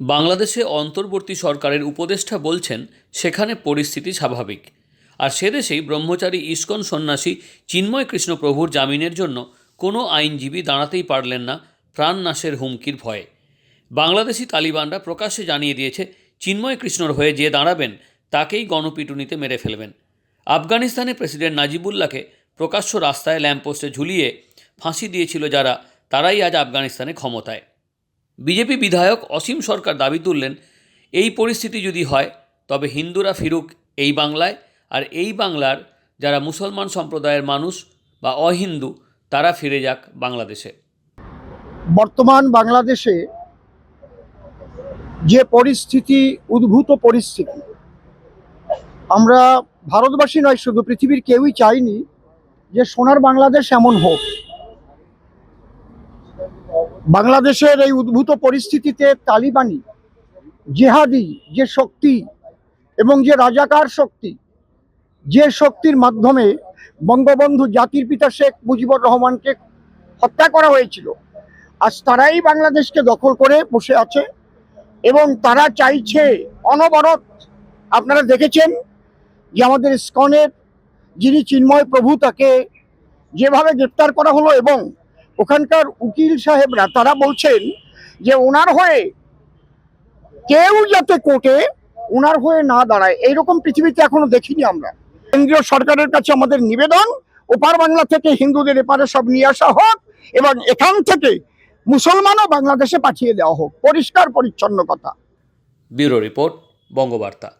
বাংলাদেশে অন্তর্বর্তী সরকারের উপদেষ্টা বলছেন, সেখানে পরিস্থিতি স্বাভাবিক। আর সে দেশেই ব্রহ্মচারী ইস্কন সন্ন্যাসী চিন্ময় কৃষ্ণ প্রভুর জামিনের জন্য কোনো আইনজীবী দাঁড়াতেই পারলেন না প্রাণনাশের হুমকির ভয়ে। বাংলাদেশি তালিবানরা প্রকাশ্যে জানিয়ে দিয়েছে, চিন্ময় কৃষ্ণর হয়ে যে দাঁড়াবেন, তাকেই গণপিটুনিতে মেরে ফেলবেন। আফগানিস্তানে প্রেসিডেন্ট নাজিবুল্লাহকে প্রকাশ্য রাস্তায় ল্যাম্পপোস্টে ঝুলিয়ে ফাঁসি দিয়েছিল যারা, তারাই আজ আফগানিস্তানে ক্ষমতায়। বিজেপি বিধায়ক অসীম সরকার দাবি তুললেন, এই পরিস্থিতি যদি হয়, তবে হিন্দুরা ফিরুক এই বাংলায়, আর এই বাংলার যারা মুসলমান সম্প্রদায়ের মানুষ বা অহিন্দু, তারা ফিরে যাক বাংলাদেশে। বর্তমান বাংলাদেশে যে পরিস্থিতি, উদ্ভূত পরিস্থিতি, আমরা ভারতবাসী নয়, শুধু পৃথিবীর কেউই চাইনি যে সোনার বাংলাদেশ এমন হোক। বাংলাদেশের এই উদ্ভূত পরিস্থিতিতে তালিবানি, জেহাদি যে শক্তি এবং যে রাজাকার শক্তি, যে শক্তির মাধ্যমে বঙ্গবন্ধু জাতির পিতা শেখ মুজিবুর রহমানকে হত্যা করা হয়েছিল, আজ তারাই বাংলাদেশকে দখল করে বসে আছে এবং তারা চাইছে অনবরত, আপনারা দেখেছেন যে আমাদের স্কনের যিনি চিন্ময় প্রভু তাকে যেভাবে গ্রেপ্তার করা হলো এবং ওখানকার উকিল সাহেবরা, তারা বলছেন যে ওনার হয়ে কেউ যাতে কোর্টে ওনার হয়ে না দাঁড়ায়, এইরকম পৃথিবীতে এখনও দেখিনি আমরা। কেন্দ্রীয় সরকারের কাছে আমাদের নিবেদন, ওপার বাংলা থেকে হিন্দুদের এপারে সব নিয়ে আসা হোক এবং এখান থেকে মুসলমানও বাংলাদেশে পাঠিয়ে দেওয়া হোক। পরিষ্কার পরিচ্ছন্ন কথা ব্যুরো রিপোর্ট, বঙ্গবার্তা।